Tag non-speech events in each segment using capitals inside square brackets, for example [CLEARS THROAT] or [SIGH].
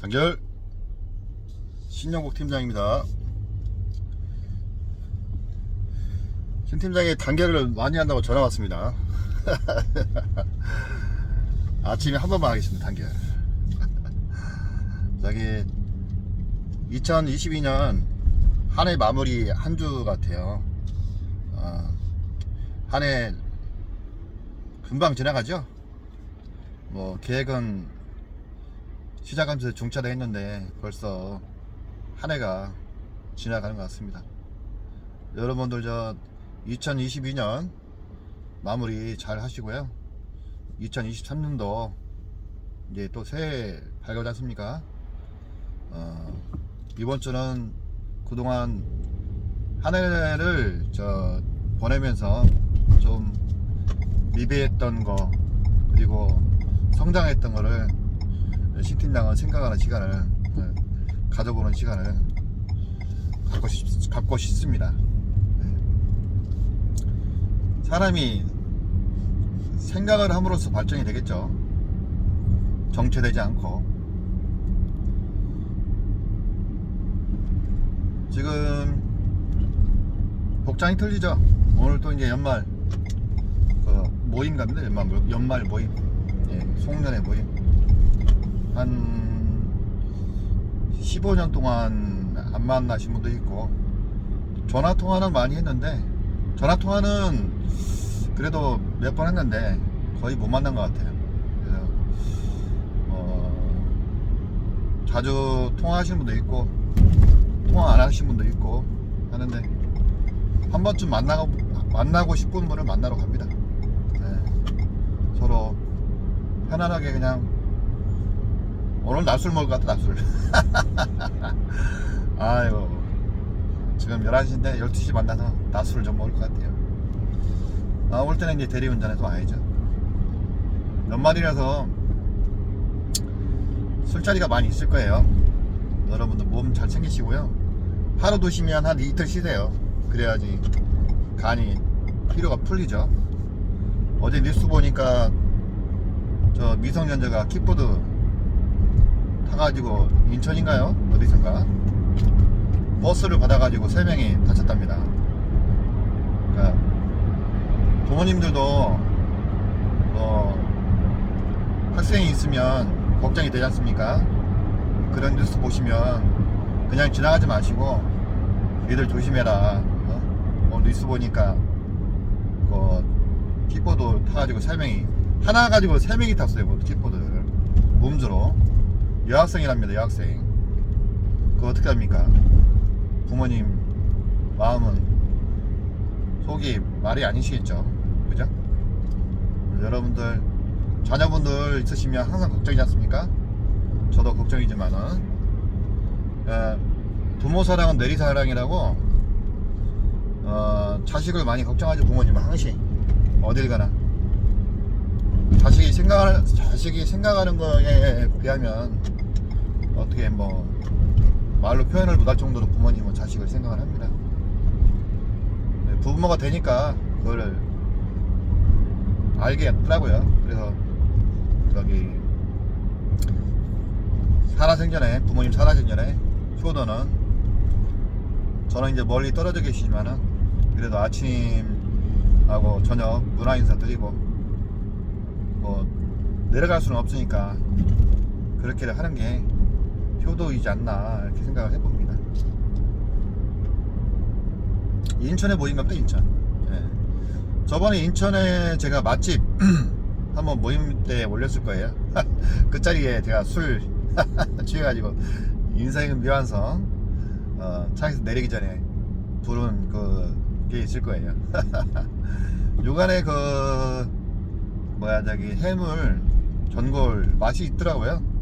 단결 신영복 팀장입니다. 신 팀장이 단결을 많이 한다고 전화 왔습니다. [LAUGHS] 아침에 한 번만 하겠습니다. 단결. [LAUGHS] 저기 2022년 한 해 마무리 한 주 같아요. 어, 한해 금방 지나가죠. 뭐 계획은 시작하면서 중차를 했는데 벌써 한 해가 지나가는 것 같습니다. 여러분들 저 2022년 마무리 잘 하시고요. 2023년도 이제 또 새해 밝아오지 않습니까? 어, 이번 주는 그동안 한 해를 저 보내면서 좀 미비했던 거 그리고 성장했던 거를 신팀장은 생각하는 시간을 네, 가져보는 시간을 갖고, 싶, 갖고 싶습니다. 네. 사람이 생각을 함으로써 발전이 되겠죠. 정체되지 않고. 지금 복장이 틀리죠. 오늘 또 이제 연말 그 모임 갑니다. 연말 모- 연말 모임, 예, 송년회 모임. 한 15년 동안 안 만나신 분도 있고 전화 통화는 많이 했는데 전화 통화는 그래도 몇 번 했는데 거의 못 만난 것 같아요. 그래서 어, 자주 통화하시는 분도 있고 통화 안 하신 분도 있고 하는데 한 번쯤 만나고 만나고 싶은 분을 만나러 갑니다. 네. 서로 편안하게 그냥 오늘 낮술 먹을 것 같아 낮술. [LAUGHS] 아이고 지금 11시인데 12시 만나서 낮술을 좀 먹을 것 같아요. 아, 올 때는 이제 대리운전해서 와야죠. 연말이라서 술자리가 많이 있을 거예요. 여러분들 몸 잘 챙기시고요. 하루 두시면 한 이틀 쉬세요. 그래야지 간이 피로가 풀리죠. 어제 뉴스 보니까 저 미성년자가 킥보드 타가지고 인천인가요? 어디선가 버스를 받아가지고 세 명이 다쳤답니다. 그러니까 부모님들도 뭐 학생이 있으면 걱정이 되지 않습니까? 그런 뉴스 보시면 그냥 지나가지 마시고 니들 조심해라. 어? 오늘 뉴스 보니까 그 킥보드 타가지고 세 명이 하나 가지고 세 명이 탔어요. 그 킥보드를 몸주로 여학생이랍니다. 여학생. 그거 어떻게 합니까? 부모님 마음은 속이 말이 아니시겠죠. 그죠? 여러분들 자녀분들 있으시면 항상 걱정이지 않습니까? 저도 걱정이지만은 에, 부모 사랑은 내리 사랑이라고 어, 자식을 많이 걱정하죠 부모님은 항상 어딜 가나 자식이 생각하는 자식이 생각하는 거에 비하면 어떻게 뭐 말로 표현을 못할 정도로 부모님은 자식을 생각을 합니다. 네, 부모가 되니까 그거를 알겠더라고요. 그래서 여기 살아생전에 부모님 살아생전에 효도는 저는 이제 멀리 떨어져 계시지만은 그래도 아침하고 저녁 문화 인사 드리고 뭐 내려갈 수는 없으니까 그렇게 하는 게 효도이지 않나 이렇게 생각을 해봅니다. 인천에 모임 갑니다 인천. 예. 저번에 인천에 제가 맛집 [CLEARS THROAT] 한번 모임 때 올렸을 거예요. [LAUGHS] 그 자리에 제가 술 [LAUGHS] 취해가지고 인사익은 미완성 어, 차에서 내리기 전에 부른 그게 있을 거예요. [LAUGHS] 요간에 그 뭐야 저기 해물 전골 맛이 있더라고요.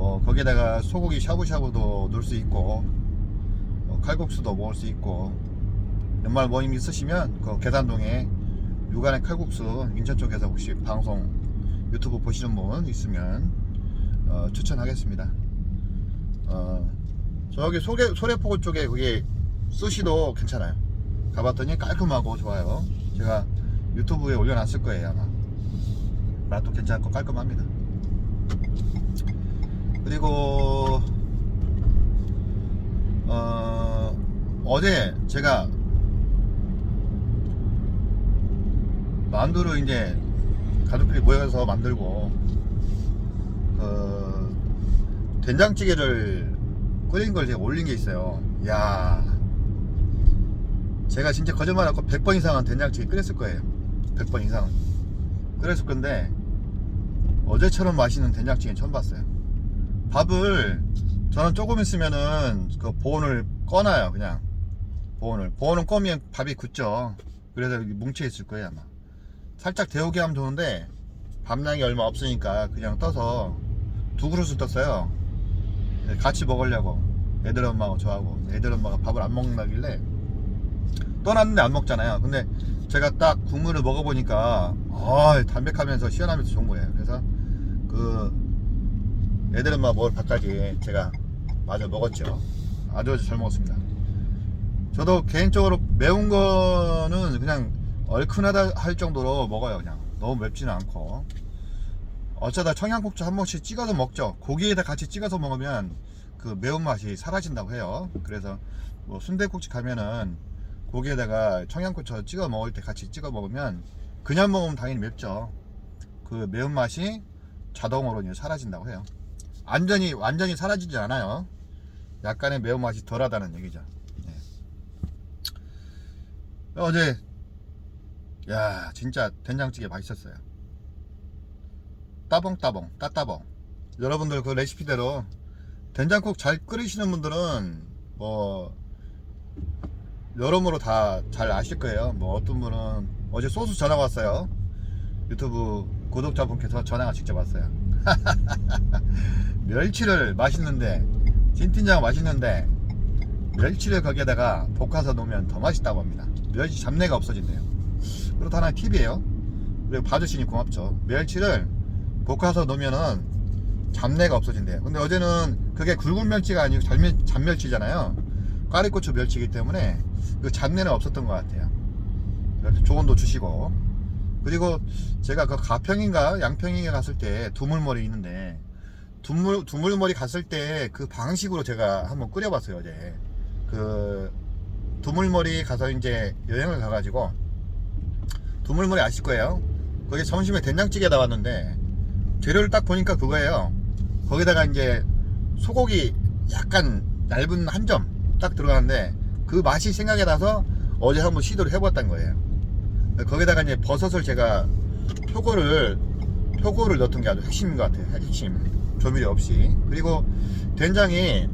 뭐 거기에다가 소고기 샤브샤브도 넣을 수 있고 뭐 칼국수도 먹을 수 있고 연말 모임 있으시면 그 계산동에 육안의 칼국수 인천 쪽에서 혹시 방송 유튜브 보시는 분 있으면 어, 추천하겠습니다. 어, 저기 소개, 소래포구 쪽에 그게 스시도 괜찮아요. 가봤더니 깔끔하고 좋아요. 제가 유튜브에 올려놨을 거예요 아마. 맛도 괜찮고 깔끔합니다. 그리고 어, 어제 제가 만두를 이제 가족들이 모여서 만들고 그 된장찌개를 끓인 걸 제가 올린 게 있어요. 야, 제가 진짜 거짓말 하고 100번 이상은 된장찌개 끓였을 거예요. 100번 이상 끓였을 건데 어제처럼 맛있는 된장찌개 처음 봤어요. 밥을 저는 조금 있으면은 그 보온을 꺼놔요 그냥. 보온을. 보온을 꺼면 밥이 굳죠. 그래서 여기 뭉쳐 있을 거예요 아마. 살짝 데우게 하면 좋은데 밥량이 얼마 없으니까 그냥 떠서 두 그릇을 떴어요. 네, 같이 먹으려고. 애들 엄마하고 저하고. 애들 엄마가 밥을 안 먹는다길래 떠났는데 안 먹잖아요. 근데 제가 딱 국물을 먹어보니까 아 담백하면서 시원하면서 좋은 거예요. 그래서 그 애들 엄마 먹을 밥까지 제가 마저 먹었죠. 아주 아주 잘 먹었습니다. 저도 개인적으로 매운 거는 그냥 얼큰하다 할 정도로 먹어요 그냥. 너무 맵지는 않고. 어쩌다 청양고추 한 번씩 찍어서 먹죠. 고기에다 같이 찍어서 먹으면 그 매운맛이 사라진다고 해요. 그래서 뭐 순대국집 가면은 고기에다가 청양고추 찍어 먹을 때 같이 찍어 먹으면 그냥 먹으면 당연히 맵죠. 그 매운맛이 자동으로 사라진다고 해요 완전히 완전히 사라지지 않아요. 약간의 매운맛이 덜하다는 얘기죠. 예. 어제 야 진짜 된장찌개 맛있었어요. 따봉따봉 따따봉. 여러분들 그 레시피대로 된장국 잘 끓이시는 분들은 뭐 여러모로 다 잘 아실 거예요. 뭐 어떤 분은 어제 소스 전화 왔어요. 유튜브 구독자분께서 전화가 직접 왔어요 [LAUGHS] 멸치를 맛있는데 찐틴장 맛있는데 멸치를 거기에다가 볶아서 놓으면 더 맛있다고 합니다. 멸치 잡내가 없어진대요. 그렇다 하나 팁이에요. 그리고 봐주시니 고맙죠. 멸치를 볶아서 놓으면은 잡내가 없어진대요. 근데 어제는 그게 굵은 멸치가 아니고 잡멸, 잡멸치잖아요. 까리고추 멸치이기 때문에 그 잡내는 없었던 것 같아요. 조언도 주시고 그리고 제가 그 가평인가 양평인가 갔을 때 두물머리 있는데 두물 두물머리 갔을 때 그 방식으로 제가 한번 끓여봤어요 어제. 그 두물머리 가서 이제 여행을 가가지고 두물머리 아실 거예요. 거기 점심에 된장찌개 나왔는데 재료를 딱 보니까 그거예요. 거기다가 이제 소고기 약간 얇은 한 점 딱 들어가는데 그 맛이 생각이 나서 어제 한번 시도를 해봤던 거예요 거기다가 이제 버섯을 제가 표고를 표고를 넣었던 게 아주 핵심인 것 같아요. 핵심. 조미료 없이. 그리고 된장이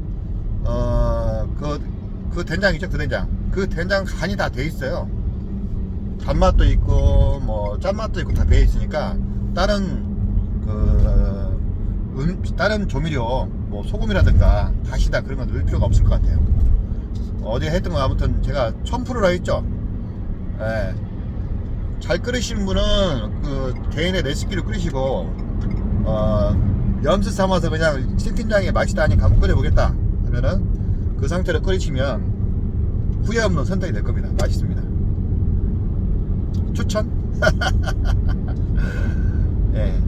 어그 그 된장이죠? 그 된장. 그 된장 간이 다 돼 있어요. 단맛도 있고 뭐 짠맛도 있고 다 돼 있으니까 다른 그 음, 다른 조미료 뭐 소금이라든가 다시다 그런 거 넣을 필요가 없을 것 같아요. 어제 했던 거 아무튼 제가 1000%라 했죠? 예. 잘 끓이시는 분은 그 개인의 레시피를 끓이시고 어, 염수 삼아서 그냥 신팀장의 맛이다 하니까 한번 끓여보겠다 하면은 그 상태로 끓이시면 후회 없는 선택이 될 겁니다. 맛있습니다. 추천? [LAUGHS] 예.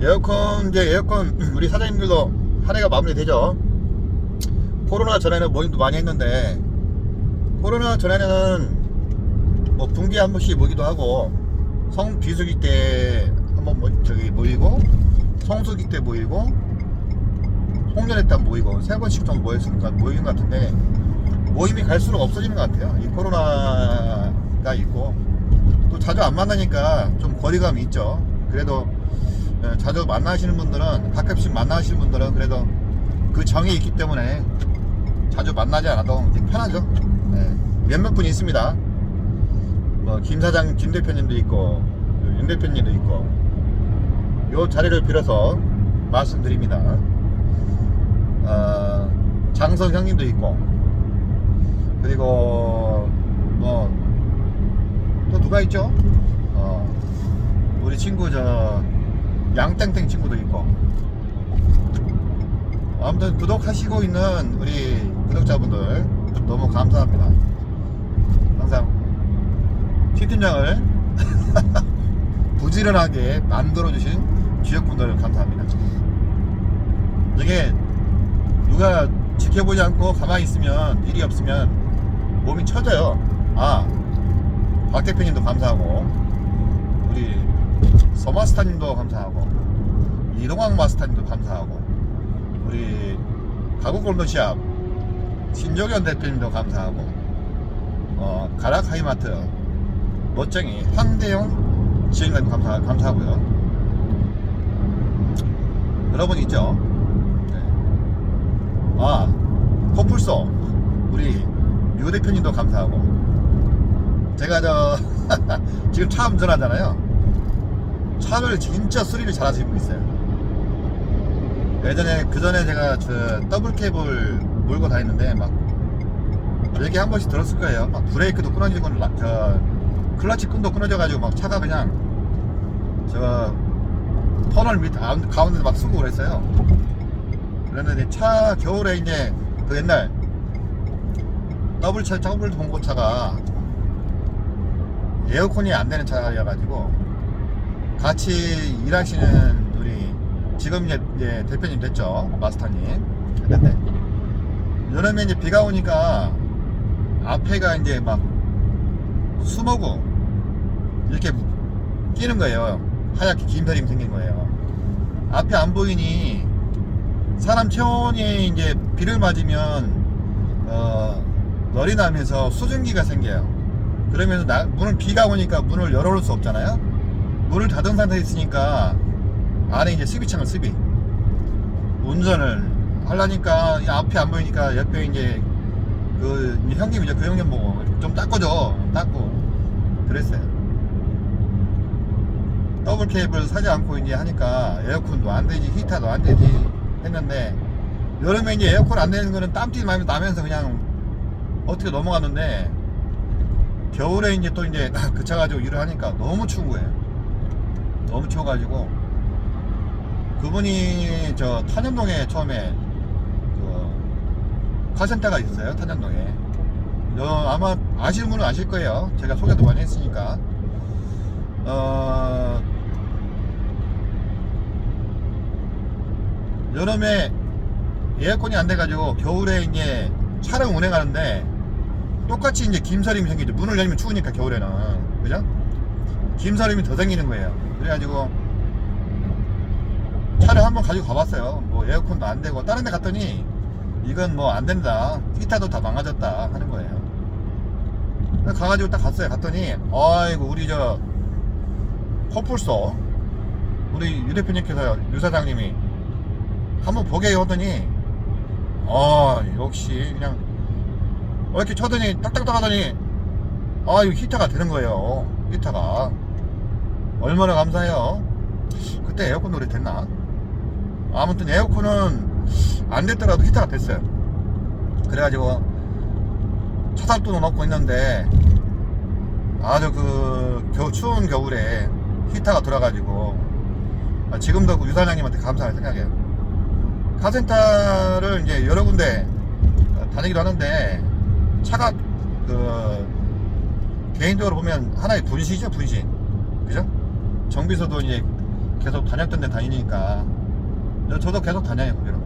에어컨 이제 에어컨 [CLEARS THROAT] 우리 사장님들도 한 해가 마무리되죠? 코로나 전에는 모임도 많이 했는데 코로나 전에는 뭐 분기에 한 번씩 모기도 하고 성 비수기 때 한번 뭐 저기 모이고 성수기 때 모이고 송년회 때 모이고 세 번씩 정도 모였으니까 모이는 것 같은데 모임이 갈수록 없어지는 것 같아요. 이 코로나가 있고. 또 자주 안 만나니까 좀 거리감이 있죠. 그래도 예, 자주 만나시는 분들은 가끔씩 만나시는 분들은 그래도 그 정이 있기 때문에 자주 만나지 않아도 편하죠. 예, 몇몇 분이 있습니다 뭐 김 사장 김 대표님도 있고 윤 대표님도 있고 요 자리를 빌어서 말씀드립니다. 어, 장선 형님도 있고 그리고 뭐 또 누가 있죠? 어, 우리 친구 저 양땡땡 친구도 있고 아무튼 구독하시고 있는 우리 구독자분들 너무 감사합니다. 항상 팀 팀장을 [LAUGHS] 부지런하게 만들어주신 지역분들 감사합니다 이게 누가 지켜보지 않고 가만히 있으면 일이 없으면 몸이 처져요. 아, 박 대표님도 감사하고 우리 서마스타님도 감사하고 이동광 마스타님도 감사하고 우리 가구골드샵 신조견 대표님도 감사하고 어, 가락하이마트 멋쟁이 황대영 지인님 감사, 감사하고요. 여러분 있죠? 네. 아, 코뿔소 우리 유 대표님도 감사하고 제가 저 [LAUGHS] 지금 차 운전하잖아요. 차를 진짜 수리를 잘하시는 분 있어요. 예전에 그 전에 제가 저 더블 캡을 몰고 다녔는데 막 얘기 한 번씩 들었을 거예요. 막 브레이크도 끊어지고 라- 저 클러치 끈도 끊어져가지고 막 차가 그냥 저 터널 밑 아- 가운데 막 쓰고 그랬어요. 그랬는데 차 겨울에 이제 그 옛날 더블 차 더블 봉고차가 에어컨이 안 되는 차여가지고 같이 일하시는 우리 지금 이제, 이제 대표님 됐죠 마스터님 됐는데 여름에 이제 비가 오니까 앞에가 이제 막 수모구 이렇게 끼는 거예요. 하얗게 긴 그림 생긴 거예요. 앞에 안 보이니 사람 체온이 이제 비를 맞으면 어, 열이 나면서 수증기가 생겨요. 그러면서 나- 문을 비가 오니까 문을 열어놓을 수 없잖아요. 문을 닫은 상태에 있으니까 안에 이제 스비창을 스비 운전을 하려니까 이 앞이 안 보이니까 옆에 이제 그 형님 이제 그 형님 보고 좀 닦아줘. 닦고. 그랬어요. 더블 케이블 사지 않고 이제 하니까 에어컨도 안 되지 히터도 안 되지 했는데 여름에 이제 에어컨 안 되는 거는 땀띠 많이 나면서 그냥 어떻게 넘어갔는데 겨울에 이제 또 이제 그차 가지고 일을 하니까 너무 추운 거예요. 너무 추워가지고. 그분이 저 탄현동에 처음에 그 카센터가 있어요 탄현동에. 어, 아마 아시는 분은 아실 거예요. 제가 소개도 많이 했으니까. 어 여름에 에어컨이 안 돼가지고 겨울에 이제 차를 운행하는데 똑같이 이제 김서림이 생기죠. 문을 열면 추우니까 겨울에는. 그죠? 김서림이 더 생기는 거예요. 그래가지고 차를 한번 가지고 가봤어요. 뭐 에어컨도 안 되고 다른 데 갔더니 이건 뭐 안 된다. 히터도 다 망가졌다 하는 거예요. 가가지고 딱 갔어요. 갔더니 아이고 우리 저 코뿔소 우리 유 대표님께서 유 사장님이 한번 보게 하더니 아 역시 그냥 어, 이렇게 쳐더니 딱딱딱 하더니 아 이거 히터가 되는 거예요. 히터가 얼마나 감사해요. 그때 에어컨 노래 됐나? 아무튼 에어컨은 안 됐더라도 히터가 됐어요. 그래가지고 차살돈은 넣고 있는데 아주 그 겨우 추운 겨울에 히터가 돌아가지고 아, 지금도 그 유사장님한테 감사할 생각이에요. 카센터를 이제 여러 군데 다니기도 하는데 차가 그 개인적으로 보면 하나의 분신이죠 분신 그죠? 정비소도 이제 계속 다녔던 데 다니니까 저- 저도 계속 다녀요 거기로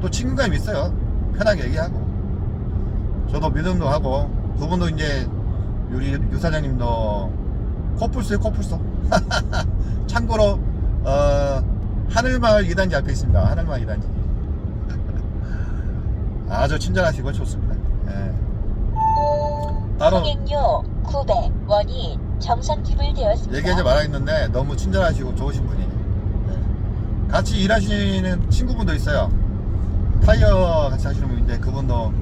또 친근감이 있어요 편하게 얘기하고 저도 믿음도 하고 그분도 이제 우리 유 사장님도 코뿔소에 코뿔소 [LAUGHS] 참고로 어, 하늘마을 2단지 앞에 있습니다 하늘마을 2단지 [LAUGHS] 아주 친절하시고 좋습니다 예. 따로 통행료 900원이 정상 기불되었습니다. 얘기하지 말아야겠는데 너무 친절하시고 좋으신 분이에요. 네. 같이 일하시는 친구분도 있어요. 타이어 같이 하시는 분인데 그분도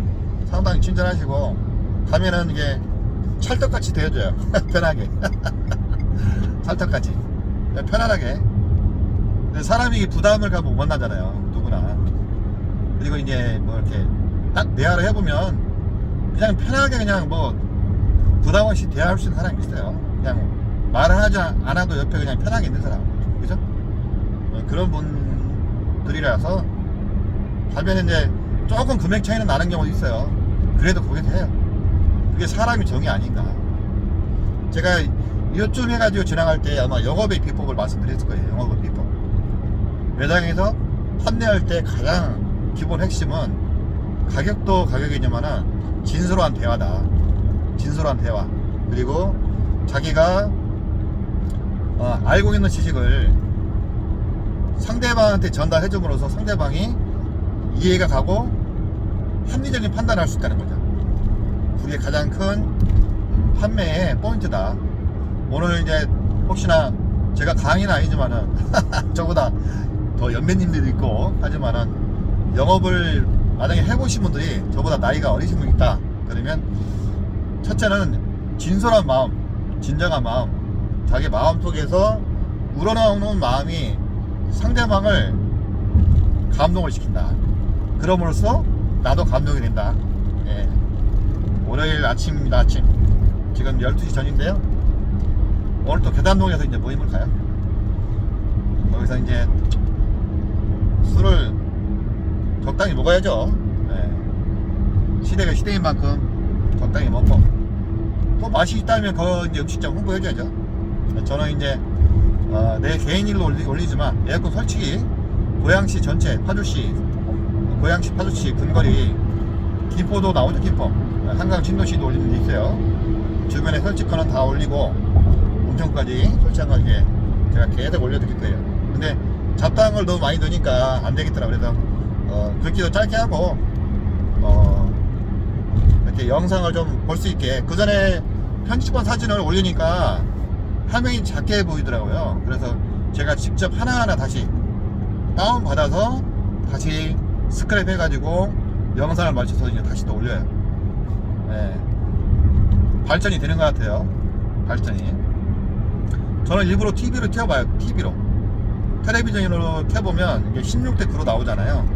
상당히 친절하시고 가면은 이게 찰떡같이 대해줘요. [LAUGHS] 편하게. [LAUGHS] 찰떡같이. 그냥 편안하게. 사람이 부담을 가면 못 만나잖아요. 누구나. 그리고 이제 뭐 이렇게 딱 대화를 해보면 그냥 편하게 그냥 뭐 부담 없이 대화할 수 있는 사람이 있어요. 그냥 말을 하지 않아도 옆에 그냥 편하게 있는 사람. 그죠? 어, 그런 분들이라서 반면에 이제 조금 금액 차이는 나는 경우도 있어요. 그래도 거기서 해요. 그게 사람이 정이 아닌가. 제가 이쯤 해가지고 지나갈 때 아마 영업의 비법을 말씀드렸을 거예요. 영업의 비법. 매장에서 판매할 때 가장 기본 핵심은 가격도 가격이지만은 진솔한 대화다. 진솔한 대화. 그리고 자기가 어, 알고 있는 지식을 상대방한테 전달해 줌으로써 상대방이 이해가 가고 합리적인 판단을 할 수 있다는 거죠. 그게 가장 큰 음, 판매의 포인트다. 오늘 이제 혹시나 제가 강의는 아니지만은 [LAUGHS] 저보다 더 연배님들도 있고 하지만은 영업을 만약에 해보신 분들이 저보다 나이가 어리신 분 있다 그러면 첫째는 진솔한 마음 진정한 마음 자기 마음 속에서 우러나오는 마음이 상대방을 감동을 시킨다 그럼으로써 나도 감동이 된다 예. 월요일 아침입니다 아침 지금 12시 전인데요 오늘 또 계단동에서 이제 모임을 가요 거기서 이제 술을 적당히 먹어야죠. 예. 시대가 시대인 만큼 적당히 먹고 또 맛이 있다면 그 이제 음식점 홍보해줘야죠. 저는 이제 어, 내 개인 일로 올리, 올리지만 에어컨 설치기 고양시 전체 파주시 고양시 파주시 근거리 김포도 나오죠 김포 한강 진도시도 올리는 게 있어요. 주변에 설치커는 다 올리고 운전까지 설치한 거 이제 제가 계속 올려드릴 거예요. 근데 잡담을 너무 많이 넣으니까 안 되겠더라. 그래서 어, 글귀도 짧게 하고 어, 이렇게 영상을 좀 볼 수 있게 그 전에 편집한 사진을 올리니까 화면이 작게 보이더라고요. 그래서 제가 직접 하나하나 다시 다운 받아서 다시 스크랩 해가지고 영상을 맞춰서 이제 다시 또 올려요. 네. 발전이 되는 것 같아요. 발전이. 저는 일부러 TV로 켜봐요. TV로. 텔레비전으로 켜보면 이게 16대 9로 나오잖아요.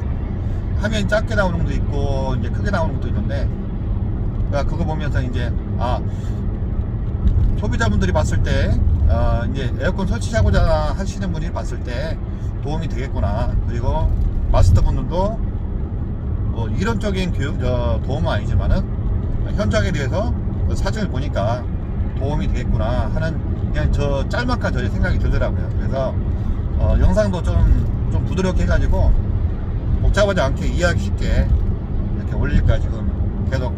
화면이 작게 나오는 것도 있고 이제 크게 나오는 것도 있는데 그러니까 그거 보면서 이제 아 소비자분들이 봤을 때 어, 이제 에어컨 설치하고자 하시는 분이 봤을 때 도움이 되겠구나. 그리고 마스터 분들도 뭐 이론적인 교육 저, 도움은 아니지만은 현장에 대해서 그 사진을 보니까 도움이 되겠구나 하는 그냥 저 짤막한 저의 생각이 들더라고요. 그래서 어, 영상도 좀, 좀 부드럽게 해가지고 복잡하지 않게 이해하기 쉽게 이렇게 올릴까 지금 계속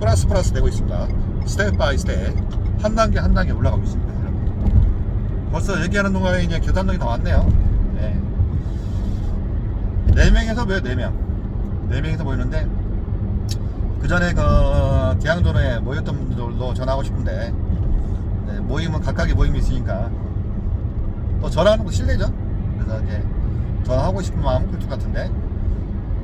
플러스 플러스 되고 있습니다. 스텝 바이 스텝 한 단계 한 단계 올라가고 있습니다. 벌써 얘기하는 동안에 이제 계산동이 다 왔네요. 네. 네 명에서 모여 네 명. 네 명이서 모이는데 그 전에 그 계양전에 모였던 분들도 전화하고 싶은데 네, 모임은 각각의 모임이 있으니까 또 전화하는 거 실례죠. 그래서 이제 전화하고 싶은 마음 꿀뚝 같은데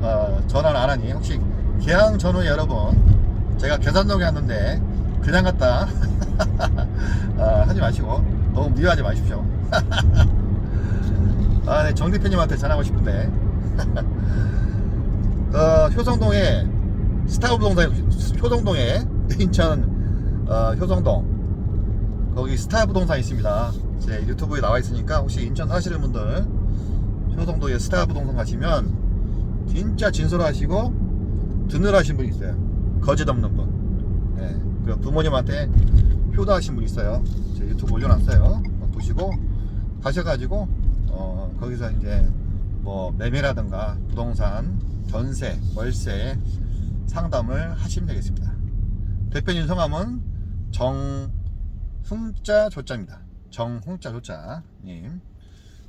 어, 전화를 안 하니 혹시 계양 전후 여러분 제가 계산동에 왔는데 그냥 갔다 어, [LAUGHS] 하지 마시고 너무 미워하지 마십시오. [LAUGHS] 아, 네, 정 대표님한테 전화하고 싶은데 그 [LAUGHS] 효성동에 스타브 동산 효성동에 [LAUGHS] 인천 어, 효성동 거기 스타 부동산 있습니다. 제 유튜브에 나와 있으니까 혹시 인천 사시는 분들 효성도에 스타 부동산 가시면 진짜 진솔하시고 드늘하신 분 있어요. 거짓 없는 분. 예, 그 부모님한테 효도하신 분 있어요. 제 유튜브 올려놨어요. 어, 보시고 가셔가지고 어, 거기서 이제 뭐 매매라든가 부동산, 전세, 월세 상담을 하시면 되겠습니다. 대표님 성함은 정 흥자 조자입니다. 정흥자 조자님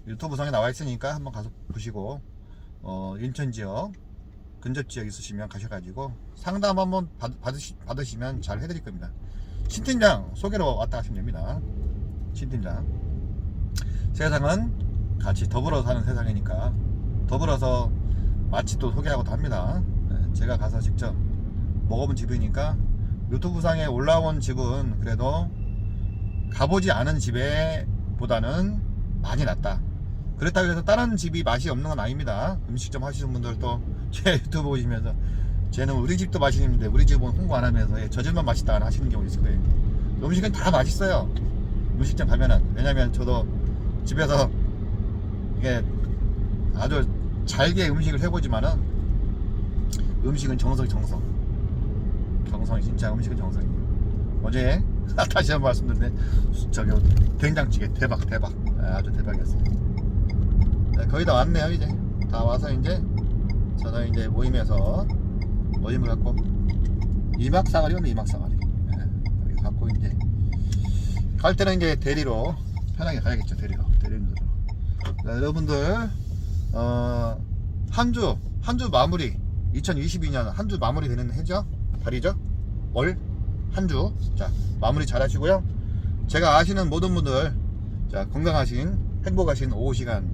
유튜브 성에 나와 있으니까 한번 가서 보시고 어, 인천 지역 근접 지역 있으시면 가셔가지고 상담 한번 받, 받으시, 받으시면 잘 해드릴 겁니다. 신팀장 소개로 왔다 가시면 됩니다. 신팀장 세상은 같이 더불어 사는 세상이니까 더불어서 맛집도 소개하고도 합니다. 네, 제가 가서 직접 먹어본 집이니까 유튜브 상에 올라온 집은 그래도 가보지 않은 집에 보다는 많이 낫다. 그렇다고 해서 다른 집이 맛이 없는 건 아닙니다. 음식점 하시는 분들도 [LAUGHS] 제 유튜브 보시면서 쟤는 우리 집도 맛있는데 우리 집은 홍보 안 하면서 예, 저 집만 맛있다 하시는 경우 있을 거예요. 음식은 다 맛있어요. 음식점 가면은 왜냐면 저도 집에서 이게 아주 잘게 음식을 해보지만은 음식은 정성이 정성. 정성이 진짜 음식은 정성이에요. 어제 [LAUGHS] 다시 한 번 말씀드리는데 저기 된장찌개 대박 대박 아, 아주 대박이었어요. 네, 거의 다 왔네요 이제 다 와서 이제 저는 이제 모임에서 모임을 갖고 이막 사가리 오네 이막 사가리 예, 여기 갖고 이제 갈 때는 이제 대리로 편하게 가야겠죠 대리로 대리로 자, 여러분들 어, 한주 한 주 마무리 2022년 한 주 마무리 되는 해죠? 달이죠? 월? 한 주. 자 마무리 잘 하시고요. 제가 아시는 모든 분들 자 건강하신 행복하신 오후 시간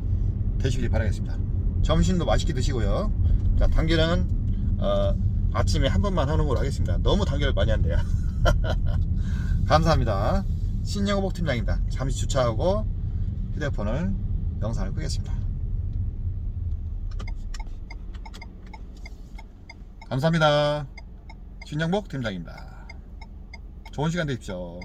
되시길 바라겠습니다. 점심도 맛있게 드시고요. 자 단계는 어, 아침에 한 번만 하는 걸로 하겠습니다. 너무 단계를 많이 한대요. [LAUGHS] 감사합니다. 신영호복 팀장입니다. 잠시 주차하고 휴대폰을 영상을 끄겠습니다. 감사합니다. 신영복 팀장입니다. 좋은 시간 되십시오